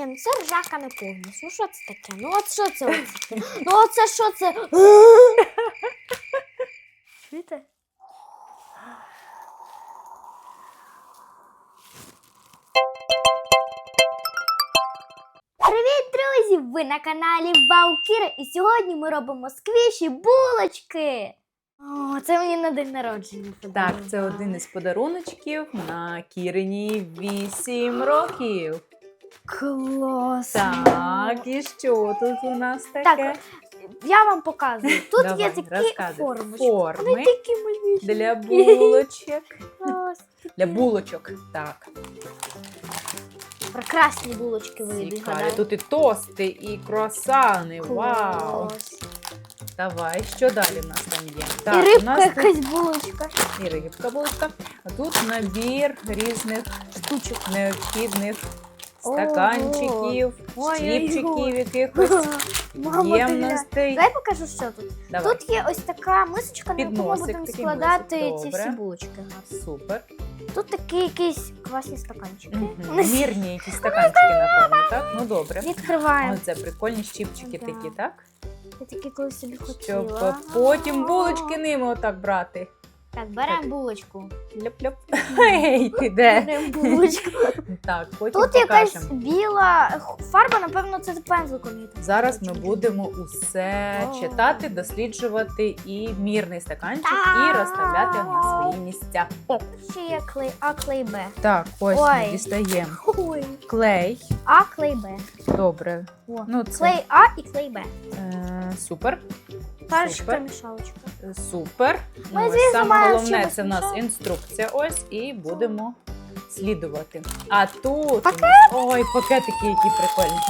Це ржака не повністю. Ну що це таке? Ну от що це? Ну оце що це? Чуєте? Привіт, друзі! Ви на каналі Ваукіра і сьогодні ми робимо сквіші булочки. О, це мені на день народження. Так, це один із подаруночків на Кірині 8 років. Класно. Так, і що тут у нас таке? Я вам показую. Тут Давай, є такі розказуй. формочки. Вони Форми такі малюсі. для булочок. Для булочок. Так, Прекрасні булочки вийдуть. цікаві. гадаю. Тут і тости, і круасани. Вау! Клас. Давай, що далі в нас там є? І Так, у рибка нас тут якась булочка. і рибка булочка. А тут набір різних Штучок. необхідних. Стаканчиків, чіпчиків якихось, ємностей. Дай покажу, що тут. Давай. Тут є ось така мисочка, на яку ми Підносик, будемо такий складати носик, ці добре. всі булочки. Супер. Тут такі якісь класні стаканчики. Мгм. Вони всі- Мірні якісь стаканчики, напевно, так? Ну добре. Відкриваємо. Оце прикольні щіпчики Да. такі, так? Я такі колись собі Щоб хотіла. потім булочки ними отак брати. Так, беремо булочку. Ляп-ляп. Ей, ти де? Беремо булочку. Так, потім Тут якась покажемо. біла х- фарба, напевно, це пензликом. Зараз ми будемо усе О. читати, досліджувати і мірний стаканчик, і Так. розставляти на свої місця. Ще є клей А, клей Б. Так, ось Ой. ми дістаємо Ой. клей. А, клей Б. Добре. О. Ну, це Клей А і клей Б. е, супер. Перша Супер. мішалочка. Супер. Ну, ось звісно, саме маємо головне чимось це в нас інструкція. Ось і будемо слідувати. А тут у Пакет. нас, ой, пакетики, які прикольні.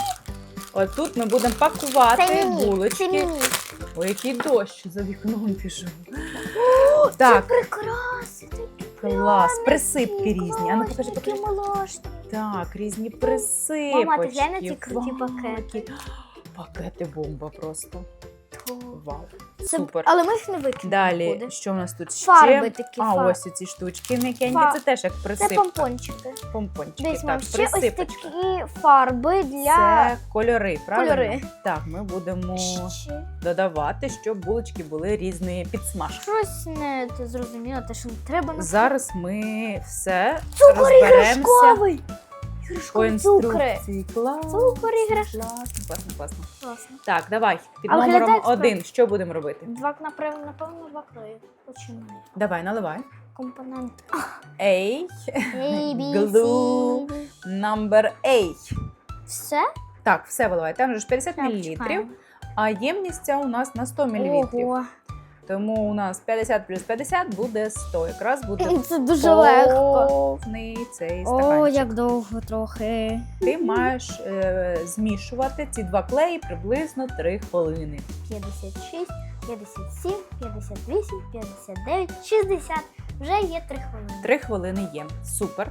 От тут ми будемо пакувати Це мені. Це булочки. мені. Ой, який дощ за вікном пішов. Це Так, прикраси. такі клас. Присипки різні. А ну покажи, покажи. Такі молочні. Так, різні присипочки. Мама, ти глянь на ці круті пакети. Пакети бомба просто. Вау. Це- Супер. Але ми їх не викинемо. Далі, буде. що в нас тут ще? Фарби такі. А, фарби. ось ці штучки м'якенькі, Фа- це теж як Це помпончики. Помпончики. Десь так, ще ось такі фарби для Це кольори, правильно? Кольори. Так, ми будемо Ще додавати, щоб булочки були різної підсмажки. щось не зрозуміло, те, що не треба Зараз ми все цукор розберемося іграшковий. По цукри. інструкції. Клас. Цукор іграшковий. Класно, класно, класно. Класно. Так, давай. Під Але номером глядацько. один. Що будемо робити? Два, напевно, напевно, два клеї. Починаю. Давай, наливай. Компонент. A, A, B, Glue. C. number A. Все? Так, все виливай. Там вже ж 50 Так, мл, чекаємо. а ємність ця у нас на 100 мл. Ого. Тому у нас 50 плюс 50 буде 100. Якраз буде Це дуже легко. повний цей О, як довго трохи. Ти маєш е, змішувати ці два клеї приблизно 3 хвилини. 56, 57, 58, 59, 60. Вже є 3 хвилини. 3 хвилини є. Супер.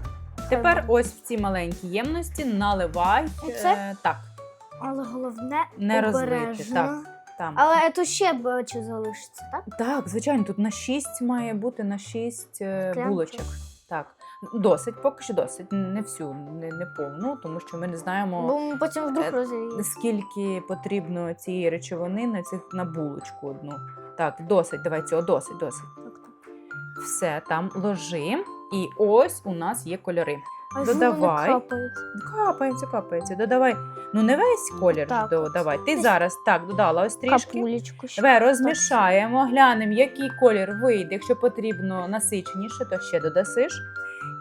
Тепер ось в ці маленькі ємності наливай. Оце? Е, так, Але головне Не розлити, обережно. так. Там. Але тут ще бачу залишиться, так? Так, звичайно, тут на 6 має бути на 6 е, булочок. Так. Досить, поки що досить. Не всю, не, не повну, тому що ми не знаємо. Бо ми потім вдруг е. Скільки потрібно цієї речовини на цих на булочку одну. Так, досить, давай цього, досить, досить. Все там ложи. І ось у нас є кольори. А Додавай. капається. Капається, капається. Додавай. Ну не весь колір Так, додавай. Ти зараз так додала ось трішки. Капулечку ще. Давай розмішаємо, глянемо, який колір вийде. Якщо потрібно насиченіше, то ще додасиш.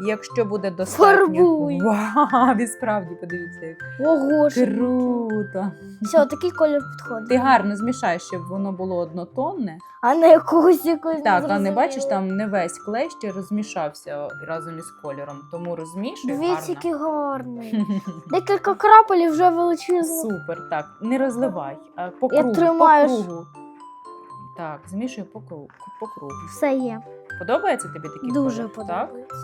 Якщо буде достатньо. Фарбуй. Вау, і справді подивіться, як Ого, ж. круто. Все, такий колір підходить. Ти гарно змішаєш, щоб воно було однотонне. А не якогось якогось. Так, а не бачиш, там не весь клей ще розмішався разом із кольором. Тому розмішуй Дивіться, який гарний. Декілька крапель вже величезно. Супер, так. Не розливай, а по Я кругу. тримаю. По кругу. Так, змішуй по кругу. По кругу. Все є. Подобається тобі такий Дуже колір? Так? подобається.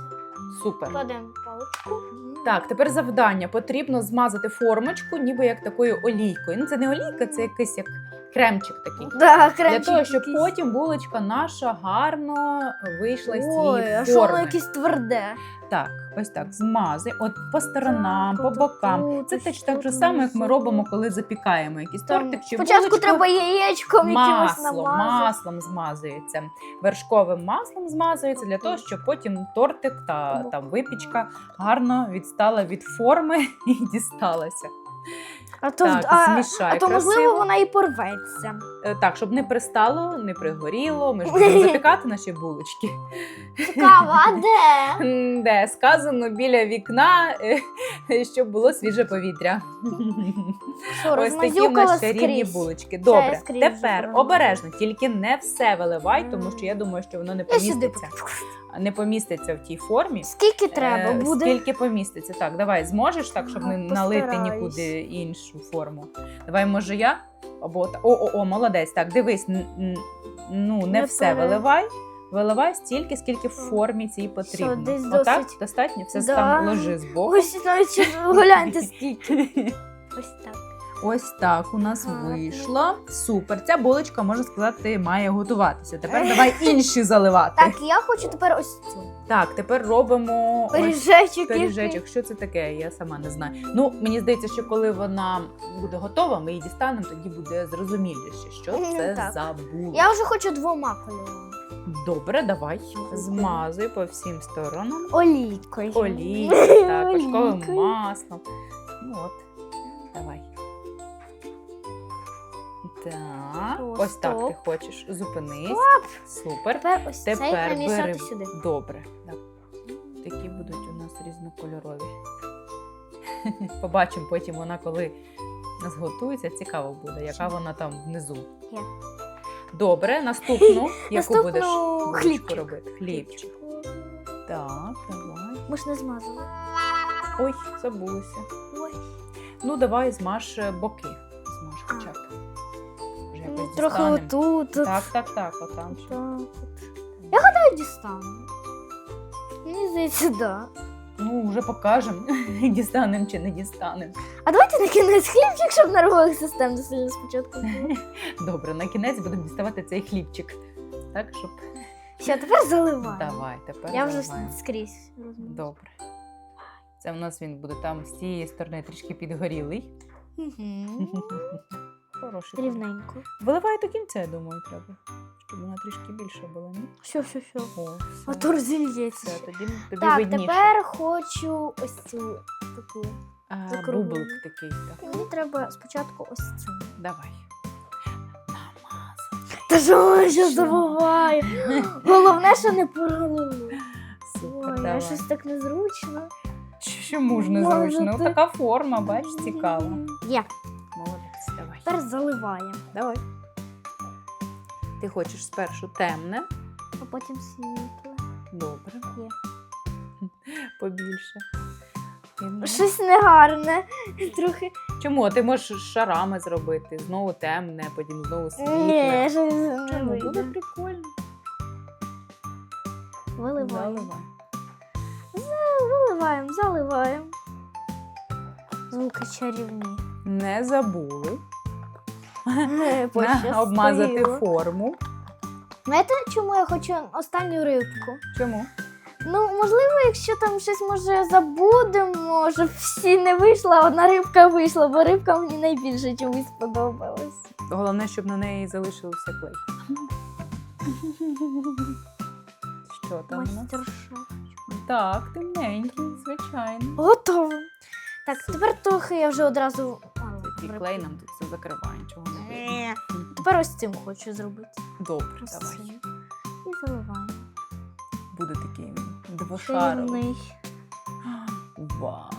Супер. Кладемо паличку. Так, тепер завдання. Потрібно змазати формочку, ніби як такою олійкою. Ну, це не олійка, це якийсь як кремчик такий. Да, Для того, щоб якийсь. потім булочка наша гарно вийшла з Ой, цієї а що воно якесь тверде? Так, ось так, змази, от по сторонам, Так, по бокам. Це теж так же само, як ми робимо, коли запікаємо якийсь тортик чи Спочатку булочку. треба яєчком якимось Масло, маслом змазується. Вершковим маслом змазується для того, щоб потім тортик та там випічка гарно відстала від форми і дісталася. А то, Так, а, змішай а то можливо красиво. вона і порветься. Е, Так, щоб не пристало, не пригоріло. Ми ж будемо запікати наші булочки. Цікаво, а де? Де сказано біля вікна, е, щоб було свіже повітря. Що, Ось такі в нас скрізь? булочки. Добре, тепер обережно, тільки не все виливай, тому що я думаю, що воно не поміститься. Не поміститься в тій формі. Скільки треба Е, буде? Скільки поміститься? Так, давай, зможеш так, щоб не Ага, налити нікуди іншу форму. Давай, може, я? Або о, о, о, молодець. Так, дивись, ну не, все виливай. Виливай стільки, скільки в формі цій потрібно. десь Отак досить. достатньо, все Да. там ложи збоку. Ось навіть гляньте скільки. Ось так. Ось так у нас вийшло. Супер. Ця булочка, можна сказати, має готуватися. Тепер давай інші заливати. Так, я хочу тепер ось цю. Так, тепер робимо Пиріжечок. пиріжечок. Що це таке? Я сама не знаю. Ну, мені здається, що коли вона буде готова, ми її дістанемо, тоді буде зрозуміліше, що це так. за булочка. Я вже хочу двома кольорами. Добре, давай. Змазуй по всім сторонам. Олійкою. Олійкою, так, вершковим маслом. Ну от, давай. Так, ось так ти хочеш. Зупинись. Супер. Тепер ось цей Тепер намішати бери. сюди. Добре. Так. Такі будуть у нас різнокольорові. Побачимо потім вона, коли нас готується, цікаво буде, яка вона там внизу. Добре, наступну, яку Наступну будеш булочку хлібчик. робити? Хлібчик. Так, давай. Ми ж не змазали. Ой, забулася. Ой. Ну, давай змаж е, боки. Трохи дістанемо. отут. Так, так, так, отам ще. Так. Я гадаю, дістану. Мені здається, да. Ну, вже покажемо, дістанемо чи не дістанемо. А давайте на кінець хлібчик, щоб нервових систем сильно спочатку було. Добре, на кінець будемо діставати цей хлібчик. Так, щоб. Все, тепер заливаю. Давай, тепер. Я вже заливаємо. скрізь розумію. Добре. Це у нас він буде там з цієї сторони трішки підгорілий. Мгм. Хороший. Рівненько. Виливай до кінця, я думаю, треба. Щоб вона трішки більше була. Ні? Все, все, все. О, А то розільється. Все, тоді тобі Так, видніше. тепер хочу ось цю таку. А, бублик такий. Так. Мені треба спочатку ось цю. Давай. Намазав. Та що я ще забуваю? Головне, що не пролило. Супер, Ой, давай. щось так незручно. Чому ж незручно? Може, ти- Така форма, бач, цікава. Є. Тепер заливаємо, Давай. Ти хочеш спершу темне. а потім світле. Добре. Є. Побільше. Щось негарне. Трохи. Чому? Ти можеш шарами зробити. Знову темне, потім знову світле. Ні, щось не Чому? Буде прикольно. Виливаємо. Заливай. Виливаємо, заливаємо. Звуки чарівні. Не забули Обмазати форму. Знаєте, чому я хочу останню рибку? Чому? Ну, можливо, якщо там щось може забудемо, щоб всі не вийшло, а одна рибка вийшла, бо рибка мені найбільше чомусь сподобалась. Головне, щоб на неї залишився клей. Що там у нас? Так, темненький, звичайно. Готово. Так, тепер трохи я вже одразу. А, Такий клей нам тут все закриває, нічого. Ні. Тепер ось цим хочу зробити. Добре, Ось давай. цим. І заливаємо. Буде такий двошаровий. Вау!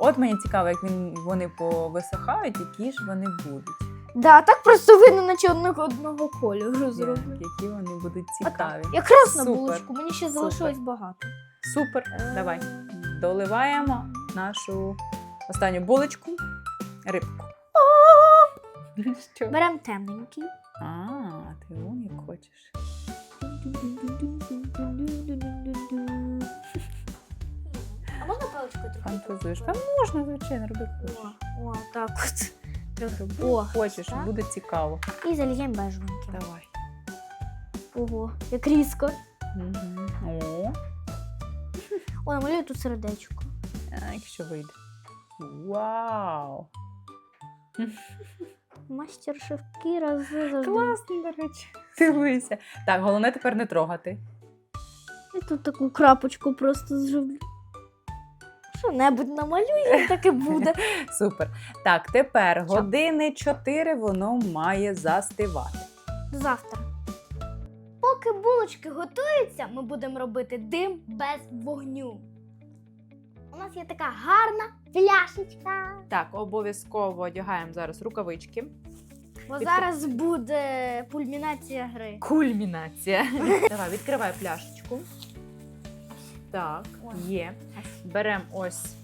От мені цікаво, як він, вони повисихають, які ж вони будуть. Да, так просто видно, наче одного одного кольору зроблено. які вони будуть цікаві. Якраз на Супер. булочку, мені ще Супер. залишилось багато. Супер. Давай. Доливаємо нашу останню булочку. Рибку. Що? Беремо темненький. А, ти як хочеш. А можна паличкою трохи? Фантазуєш. Та можна, звичайно, роби хочеш. О, о, так от. Роби О, хочеш, так. буде цікаво. І зальємо бежевеньким. Давай. Ого, як різко. Мгм. О, О, намалюю тут сердечко. А, якщо вийде. Вау! Мастер Шевкіра завжди. Класно, до речі. Дивися. Так, головне тепер не трогати. І тут таку крапочку просто зроблю. Що-небудь намалюю, таке буде. Супер. Так, тепер години 4 воно має застивати. До завтра. Поки булочки готуються, ми будемо робити дим без вогню. У нас є така гарна пляшечка. Так, обов'язково одягаємо зараз рукавички. Бо Відкр- зараз буде пульмінація гри. Кульмінація. Давай, відкривай пляшечку. Так, Ой. є. Беремо ось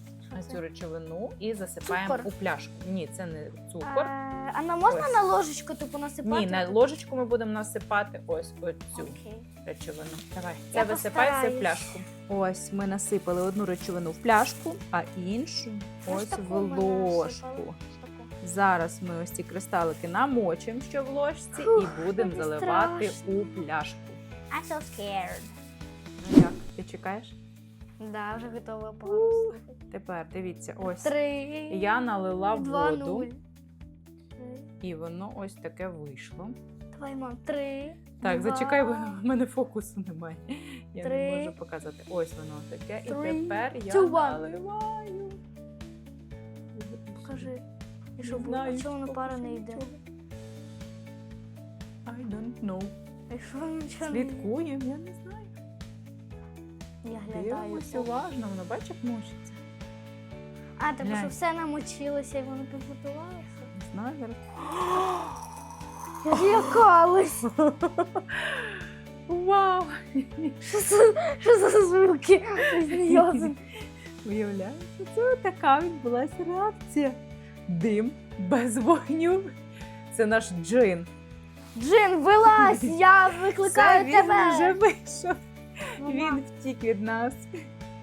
Що цю речовину і засипаємо Цукор. у пляшку. Ні, це не А, цукор. а нам можна Ось. на ложечку типу насипати? Ні, на ложечку ми будемо насипати ось оцю Окей. речовину. Давай, це висипай все в постараюсь. пляшку. Ось ми насипали одну речовину в пляшку, а іншу Ось ось таку в ми ложку. насипали. Зараз ми ось ці кристалики намочимо ще в ложці Фух, і будемо мені заливати страшно. у пляшку. I'm so scared. Ну як, ти чекаєш? Да, вже готова погано Тепер дивіться, ось Три. я налила Два, воду, нуль. І воно ось таке вийшло. Давай, мам, три. Так, два, зачекай, бо в мене фокусу немає. Я Три. не можу показати. Ось воно таке. І Three, тепер я two, наливаю. Покажи. І що знаю, А чому воно пара не йде? I don't know. А що нічого? Слідкуємо, я не знаю. Я глядаю. Дивимось уважно, воно бачиш, як мочиться. А, типу, що Глянь. все намочилося і воно підготувалося? Не знаю зараз. Я злякалась. Вау! Що це, що за звуки? Серйозно. Виявляється, це така відбулася реакція. Дим без вогню. Це наш джин. Джин, вилазь, я Все, викликаю він тебе. вже вийшов. Мама, Він втік від нас.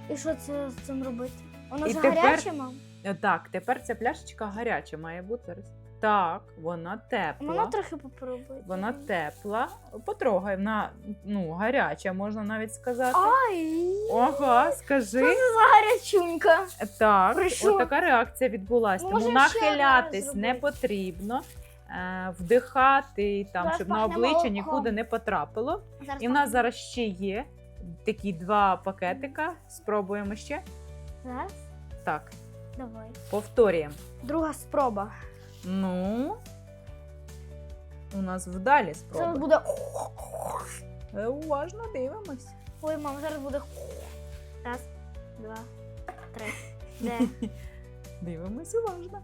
І що це з цим робити? Воно І ж тепер- гаряче, мам? Е, Так, тепер ця пляшечка гаряча має бути зараз. Так, вона тепла. Вона трохи попробує. Вона тепла. Потрогай, вона ну, гаряча, можна навіть сказати. Ай! Ага, скажи. Це за гарячунька? Так, При що? от така реакція відбулася. Може, Тому ще нахилятись не зробити? потрібно, е, вдихати, там, Зараз щоб на пахне обличчя молоком. нікуди не потрапило. Зараз І в нас зараз ще є такі два пакетика. Спробуємо ще. Зараз? Так, Давай. повторюємо. Друга спроба. Ну, у нас вдалі Зараз спроба. буде. Е, Уважно дивимось. Ой, мам, зараз буде. Раз, два, три. Де? Дивимось уважно.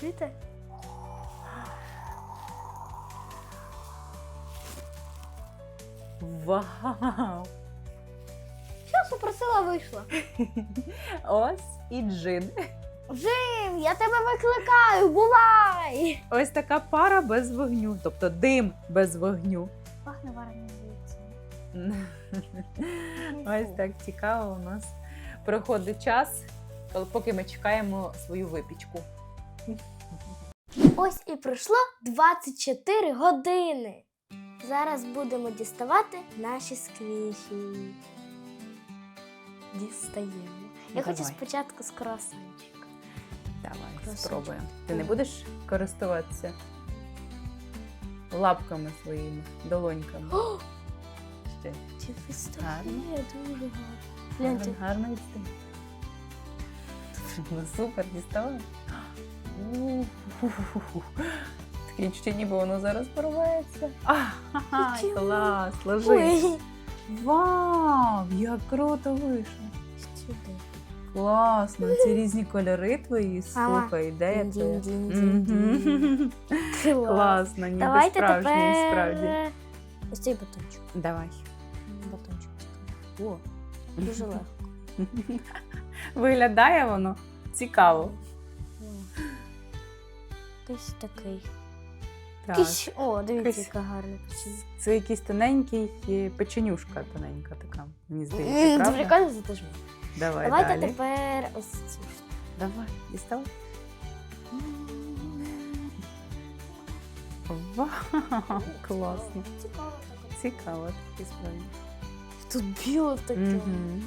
Чуєте? Вау! Що попросила, вийшла. Ось і джин. Джим, я тебе викликаю, бувай! Ось така пара без вогню, тобто дим без вогню. Пахне вареним яйцем. Ось так цікаво у нас проходить час, поки ми чекаємо свою випічку. Ось і пройшло 24 години. Зараз будемо діставати наші сквіші. Дістаємо. Я хочу спочатку з круасанчика. Давай, спробуємо. Ти не будеш користуватися лапками своїми, долоньками? О, Ще. чи фісташія дуже гарно. Гарно, Гляньте. гарно відстань. Ну супер, дістала. Відчуття, ніби воно зараз порветься. Ага, клас, ложи. Ой. Вау, як круто вийшло. Сюди. Класно, ці різні кольори твої, слухай, ідея твоя. Класно, ніби Давайте справжній, тепер справді. ось цей батончик. Давай. Батончик. О, дуже легко. Виглядає воно цікаво. Десь такий. Так. Якийсь- О, дивіться, яка гарна. Це якийсь тоненький е, печенюшка тоненька така, мені здається, Це правда? прикольно затяжно. Давай Давайте далі. тепер ось цю штуку. Давай, діставай. Вау, класно. Цікаво так. Цікаво, таке справді. Тут біло таке. Угу.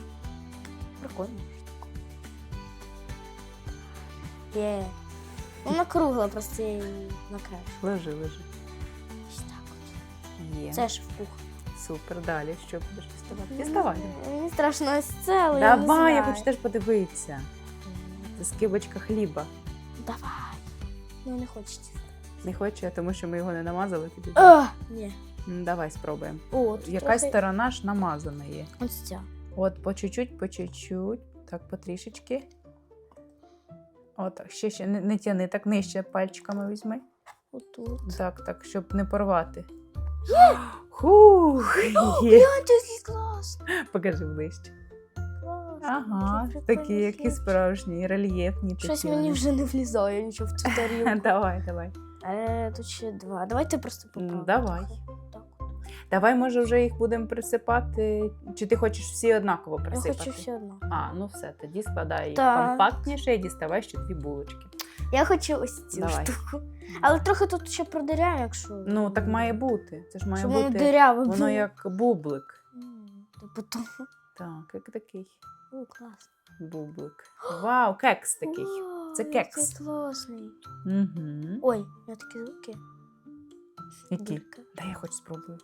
Прикольно. Є. Вона кругла, просто я її накрашу. Лежи, лежи. Ось так от. Є. Це ж в кухні. Супер. Далі що будеш діставати? Діставай. Мені страшно ось це, але я не Давай, я знаю. хочу теж подивитися. Це скибочка хліба. Давай. Ну, не хочеться. Не хочу, тому що ми його не намазали тобі. О, ні. Давай спробуємо. О, тут Якась трохи... сторона ж намазана є. Ось ця. От по чуть-чуть, по чуть-чуть. Так, потрішечки. От, ще, ще не, не тяни, так нижче пальчиками візьми. Отут. Так, так, щоб не порвати. Хух, є. Я такий класний. Покажи ближче. класний, Ага, який такі, прикольний які справжні, рельєфні. Щось такі мені вони. вже не влізає нічого в цю тарілку. Давай, давай. Е, тут ще два. Давайте просто попробуємо. давай. Давай, може, вже їх будемо присипати. Чи ти хочеш всі однаково Я присипати? хочу все одно. А, ну все, тоді складай їх Так. компактніше і діставай ще дві булочки. Я хочу ось цю Давай. штуку. Але трохи тут ще продиряю, якщо. Ну, так має бути. Це ж має Щоб воно бути. диряве Воно було. як бублик. М, Типу. Так, як такий О, клас. бублик. Вау, кекс такий. О, Це який кекс. класний. Угу. Ой, я такі звуки. Які? Дулька. Дай я хоч спробую.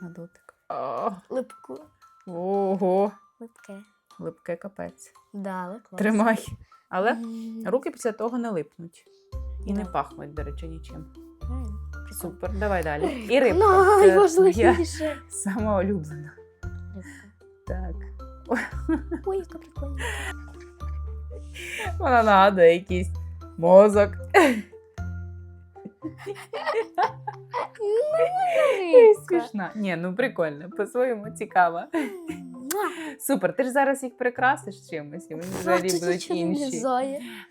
На дотик. О, Липку. Ого, Липке. липке капець. Да, але клас. Тримай. Але М, руки після того не липнуть. І не Да. пахнуть, до речі, нічим. м, прикольно. Супер, давай далі. І рибка. Ну, Це твоя Найважливіше. сама улюблена. Рибка. Так. Ой, яка прикольна. Вона нагадує якийсь мозок. Рибка. Смішна. Ні, ну прикольно, по-своєму цікаво. Супер, ти ж зараз їх прикрасиш чимось, і вони взагалі будуть інші.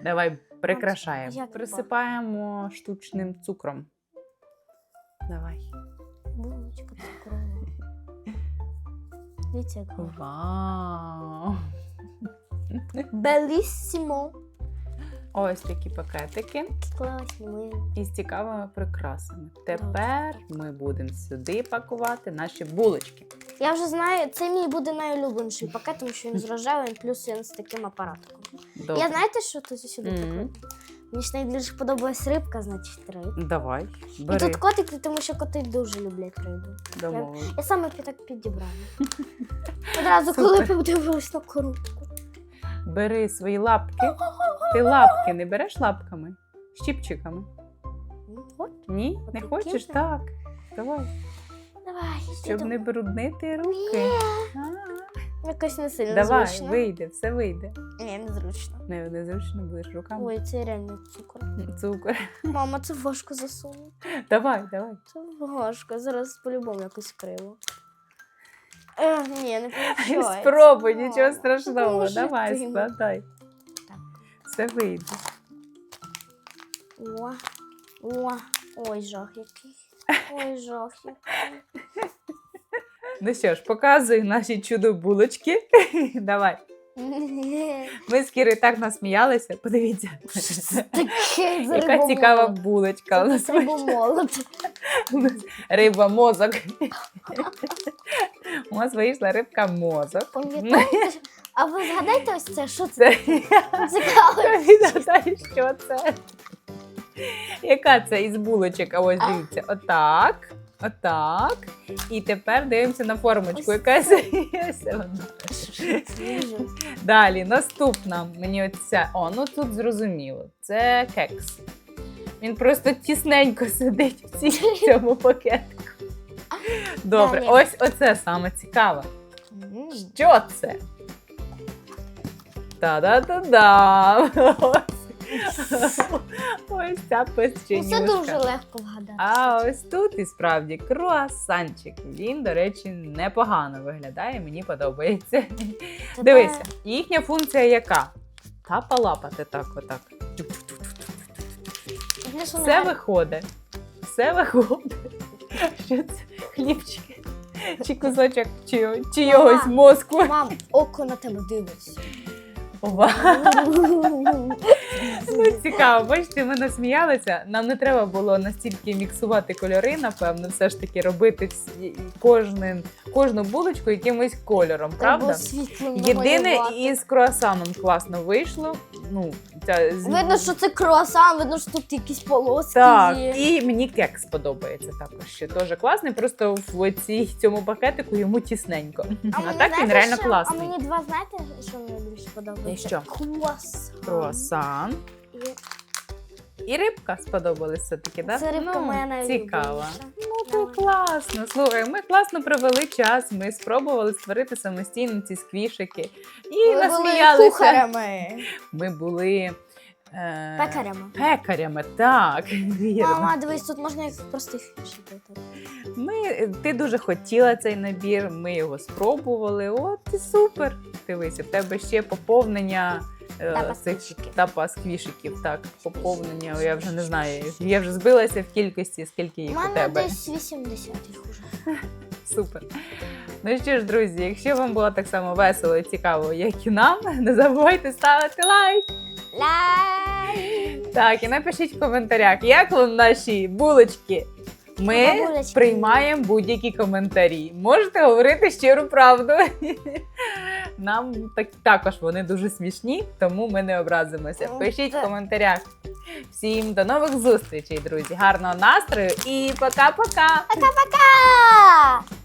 Давай прикрашаємо. Присипаємо штучним цукром. Давай. Булочка цукрова. Дивіться, як. Вау! Беліссімо. Ось такі пакетики Класні, ми. із цікавими прикрасами. Тепер ми будемо сюди пакувати наші булочки. Я вже знаю, це мій буде найулюбленіший пакет, тому що він з рожевим, плюс він з таким апаратом. Добре. Я знаєте, що тут сюди Мгм. покладу? Мені ж найбільше подобалась рибка, значить риб. Давай, І тут котики, тому що коти дуже люблять рибу. Домовились. Я саме пі- так підібрала. Одразу, коли Супер. подивилась на коробку. Бери свої лапки. Ти лапки не береш лапками? Щіпчиками? Ні? Не хочеш? Так. Давай. Давай, Щоб не бруднити руки. Якось не сильно Давай, зручно. вийде, все вийде. Ні, незручно. Не, незручно будеш руками. Ой, це реально цукор. Цукор. Мама, це важко засунути. Давай, давай. Це важко. Зараз по-любому якось криво. Е, ні, не виходить. Спробуй, нічого страшного. Давай, складай. Все вийде. О, о, ой, жах який. Ой, жах який. Ну що ж, показуй наші чудо-булочки. Давай. Ми з Кірою так насміялися. Подивіться. Таке з Яка цікава булочка. У нас рибомолот. Риба мозок. У нас вийшла рибка мозок. А ви згадайте ось це, що це? Це Цікаво. відгадай, що це. Яка це із булочок? А ось дивіться, отак. Отак. І тепер дивимося на формочку. Яка це. Далі, наступна. Мені оця. О, ну тут зрозуміло. Це кекс. Він просто тісненько сидить в цій- в цьому пакетику. Добре, Далі. ось оце саме цікаве. Що це? Та-да-та-да! Ось. Ось ця Ну, Це дуже легко вгадати. А ось тут і справді круасанчик. Він, до речі, непогано виглядає, мені подобається. Це Дивися, їхня функція яка? Тапа-лапати так, отак. Все виходить. Все виходить. Що це? Хлібчики? Чи кусочок чи, чийогось Мама. мозку? Мам, око на тебе дивиться. 오빠. Ну, цікаво, бачите, ми насміялися. Нам не треба було настільки міксувати кольори, напевно, все ж таки робити всі, кожен, кожну булочку якимось кольором, правда? Єдине із круасаном класно вийшло. Ну, ця, з- Видно, що це круасан, видно, що тут якісь полоски так, є. і мені кекс подобається також. Ще теж класний, просто в цій, цьому пакетику йому тісненько. А, мені так він знаєте, реально що- класний. А мені два знаєте, що мені більше подобається? І що? Круасан. Круасан. І І рибка сподобалась все-таки, так? Це рибка моя найулюбленіша. Цікава. Ну, то класно. Слухай, ми класно провели час. Ми спробували створити самостійно ці сквішики. І Ми були кухарями. Ми були е... Пекарями. Пекарями, так. Вірно. Мама, дивись, тут можна як простих шипити. Ми, ти дуже хотіла цей набір, ми його спробували. От і супер. Дивися, в тебе ще поповнення е, цих Тапа-сквішиків. Так, поповнення. Я вже не знаю. Я вже збилася в кількості, скільки їх у мене тебе. десь 80 їх уже. Супер. Ну що ж, друзі, якщо вам було так само весело і цікаво, як і нам, не забувайте ставити лайк. Лай! Так, і напишіть в коментарях, як вам наші булочки. Ми приймаємо будь-які коментарі. Можете говорити щиру правду. Нам так, також вони дуже смішні, тому ми не образимося. Пишіть в коментарях. Всім до нових зустрічей, друзі. Гарного настрою і пока-пока! Пока-пока!